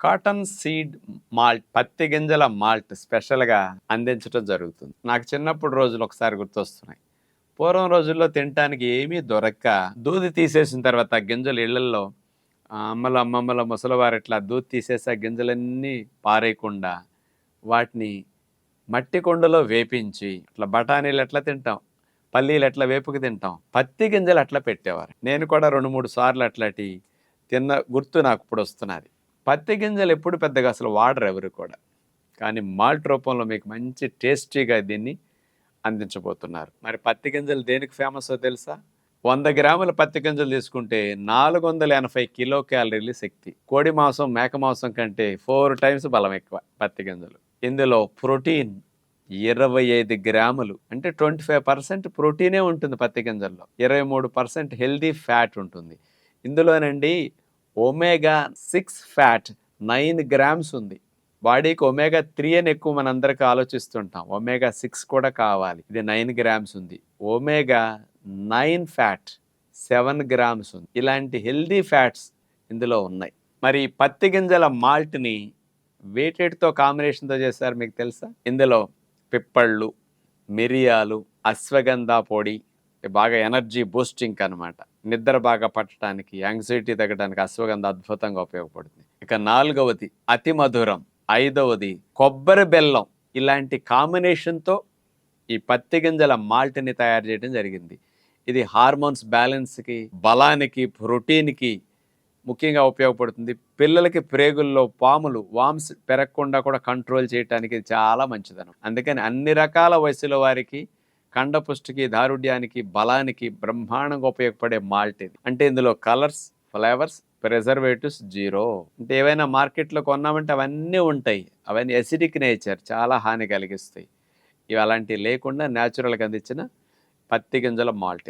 Cotton seed malt పత్తి గింజల malt స్పెషల్గా అందించడం జరుగుతుంది. నాకు చిన్నప్పుడు రోజులు ఒకసారి గుర్తొస్తున్నాయి. పూర్వం రోజుల్లో తినటానికి ఏమీ దొరక్క దూది తీసేసిన తర్వాత గింజలు ఇళ్ళల్లో అమ్మల అమ్మమ్మల ముసలివారు ఇట్లా దూది తీసేసి ఆ గింజలన్నీ పారేయకుండా వాటిని మట్టి కొండలో వేపించి ఇట్లా బఠానీలు ఎట్లా తింటాం పల్లీలు ఎట్లా వేపుకు తింటాం పత్తి గింజలు అట్లా పెట్టేవారు. నేను కూడా రెండు మూడు సార్లు అట్లాంటి తిన్న గుర్తు నాకు ఇప్పుడు వస్తున్నది. పత్తి గింజలు ఎప్పుడు పెద్దగా అసలు వాడరు ఎవరు కూడా. కానీ మాల్ట్ రూపంలో మీకు మంచి టేస్టీగా దీన్ని అందించబోతున్నారు. మరి పత్తి గింజలు దేనికి ఫేమస్ తెలుసా? వంద గ్రాముల పత్తి గింజలు తీసుకుంటే నాలుగు వందల ఎనభై కిలో క్యాలరీలు శక్తి. కోడి మాంసం మేక మాంసం కంటే ఫోర్ టైమ్స్ బలం ఎక్కువ పత్తి గింజలు. ఇందులో ప్రోటీన్ ఇరవై ఐదు గ్రాములు అంటే ట్వంటీ ఫైవ్ పర్సెంట్ ప్రోటీనే ఉంటుంది పత్తి గింజల్లో. ఇరవై మూడు పర్సెంట్ హెల్దీ ఫ్యాట్ ఉంటుంది. ఇందులోనండి omega six fat nine grams ఉంది. బాడీకి ఒమేగా త్రీ అని ఎక్కువ మనందరికీ ఆలోచిస్తుంటాం. ఒమేగా సిక్స్ కూడా కావాలి. ఇది నైన్ గ్రామ్స్ ఉంది. Omega nine fat seven grams ఉంది. ఇలాంటి హెల్దీ ఫ్యాట్స్ ఇందులో ఉన్నాయి. మరి పత్తి గింజల మాల్ట్ని వేటెడ్తో కాంబినేషన్తో చేస్తారు మీకు తెలుసా? ఇందులో పిప్పళ్ళు మిరియాలు అశ్వగంధ పొడి బాగా ఎనర్జీ బూస్టింగ్ అనమాట నిద్ర బాగా పట్టడానికి యాంగ్జైటీ తగ్గడానికి అశ్వగంధ అద్భుతంగా ఉపయోగపడుతుంది. ఇక నాలుగవది అతి మధురం. ఐదవది కొబ్బరి బెల్లం. ఇలాంటి కాంబినేషన్తో ఈ పత్తి గింజల మాల్ట్ని తయారు చేయడం జరిగింది. ఇది హార్మోన్స్ బ్యాలెన్స్కి బలానికి ప్రోటీన్కి ముఖ్యంగా ఉపయోగపడుతుంది. పిల్లలకి ప్రేగుల్లో పాములు వామ్స్ పెరగకుండా కూడా కంట్రోల్ చేయడానికి చాలా మంచిదనం అందుకని అన్ని రకాల వయసుల వారికి కండపుష్టికి దారుఢ్యానికి బలానికి బ్రహ్మాండంగా ఉపయోగపడే మాల్ట్ ఇది. అంటే ఇందులో కలర్స్ ఫ్లేవర్స్ ప్రిజర్వేటివ్స్ జీరో. అంటే ఏవైనా మార్కెట్లో కొన్నామంటే అవన్నీ ఉంటాయి. అవన్నీ ఎసిడిక్ నేచర్ చాలా హాని కలిగిస్తాయి. ఇవి అలాంటివి లేకుండా న్యాచురల్గా అందించిన పత్తి గింజల మాల్ట్ ఇది.